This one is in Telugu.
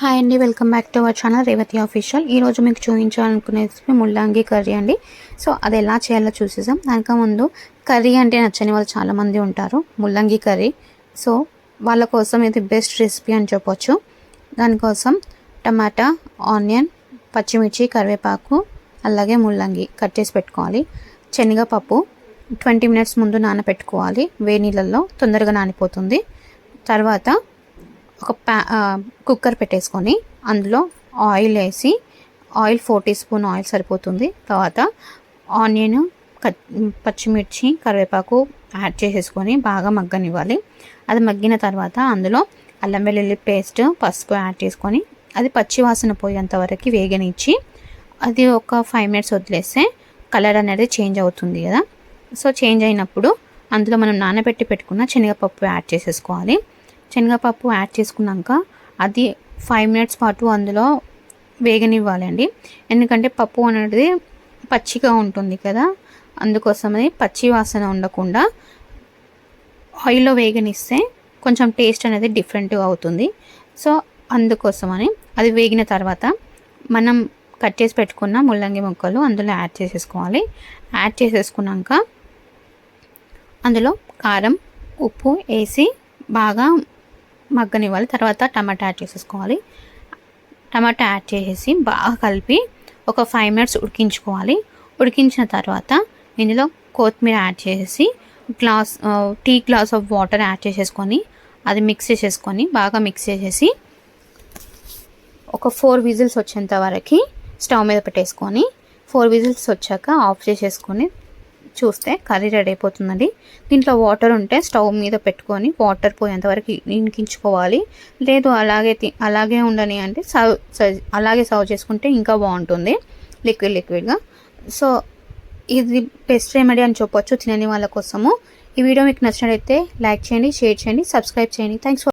హాయ్ అండి welcome back to our channel Revathi official ఈరోజు మీకు చూపించాలనుకునే రెసిపీ ముల్లంగి కర్రీ అండి. సో అది ఎలా చేయాలో చూసేసాం దానిక ముందు కర్రీ అంటే నచ్చని వాళ్ళు చాలామంది ఉంటారు ముల్లంగి కర్రీ. సో వాళ్ళ కోసం ఇది బెస్ట్ రెసిపీ అని చెప్పొచ్చు. దానికోసం టమాటా ఆనియన్ పచ్చిమిర్చి కరివేపాకు అలాగే ముల్లంగి కట్ చేసి పెట్టుకోవాలి. శనగపప్పు ట్వంటీ మినిట్స్ ముందు నానబెట్టుకోవాలి వేడి నీళ్ళల్లో తొందరగా నానిపోతుంది. తర్వాత ఒక ప్యా కుక్కర్ పెట్టేసుకొని అందులో ఆయిల్ వేసి oil four teaspoon oil సరిపోతుంది. తర్వాత ఆనియన్ పచ్చిమిర్చి కరివేపాకు యాడ్ చేసేసుకొని బాగా మగ్గనివ్వాలి. అది మగ్గిన తర్వాత అందులో అల్లం వెల్లుల్లి పేస్ట్ పసుపు యాడ్ చేసుకొని అది పచ్చి వాసన పోయేంత వరకు వేగనిచ్చి అది ఒక ఫైవ్ మినిట్స్ వదిలేస్తే కలర్ అనేది చేంజ్ అవుతుంది కదా. సో చేంజ్ అయినప్పుడు అందులో మనం నానబెట్టి పెట్టుకున్న శనగపప్పు యాడ్ చేసేసుకోవాలి. శనగపప్పు యాడ్ చేసుకున్నాక అది ఫైవ్ మినిట్స్ పాటు అందులో వేగనివ్వాలండి. ఎందుకంటే పప్పు అనేది పచ్చిగా ఉంటుంది కదా అందుకోసమని పచ్చి వాసన ఉండకుండా ఆయిల్లో వేగనిస్తే కొంచెం టేస్ట్ అనేది డిఫరెంట్గా అవుతుంది. సో అందుకోసమని అది వేగిన తర్వాత మనం కట్ చేసి పెట్టుకున్న ముల్లంగి ముక్కలు అందులో యాడ్ చేసేసుకోవాలి. యాడ్ చేసేసుకున్నాక అందులో కారం ఉప్పు వేసి బాగా మగ్గనివ్వాలి. తర్వాత టమాటా యాడ్ చేసేసుకోవాలి. టమాటా యాడ్ చేసేసి బాగా కలిపి ఒక ఫైవ్ మినిట్స్ ఉడికించుకోవాలి. ఉడికించిన తర్వాత ఇందులో కొత్తిమీర యాడ్ చేసేసి glass tea glass of water add చేసేసుకొని అది మిక్స్ చేసేసుకొని బాగా మిక్స్ చేసేసి ఒక ఫోర్ విజిల్స్ వచ్చేంత వరకు స్టవ్ మీద పెట్టేసుకొని ఫోర్ విజిల్స్ వచ్చాక ఆఫ్ చేసేసుకొని చూస్తే కర్రీ రెడీ అయిపోతుందండి. దీంట్లో వాటర్ ఉంటే స్టవ్ మీద పెట్టుకొని వాటర్ పోయేంత వరకు ఇంకించుకోవాలి లేదు అలాగే అలాగే ఉండని అంటే సర్వ్ అలాగే సర్వ్ చేసుకుంటే ఇంకా బాగుంటుంది. లిక్విడ్ లిక్విడ్గా. సో ఇది బెస్ట్ రెమెడీ అని చెప్పొచ్చు తినని వాళ్ళ కోసము. ఈ వీడియో మీకు నచ్చినట్లయితే లైక్ చేయండి షేర్ చేయండి సబ్స్క్రైబ్ చేయండి. థ్యాంక్స్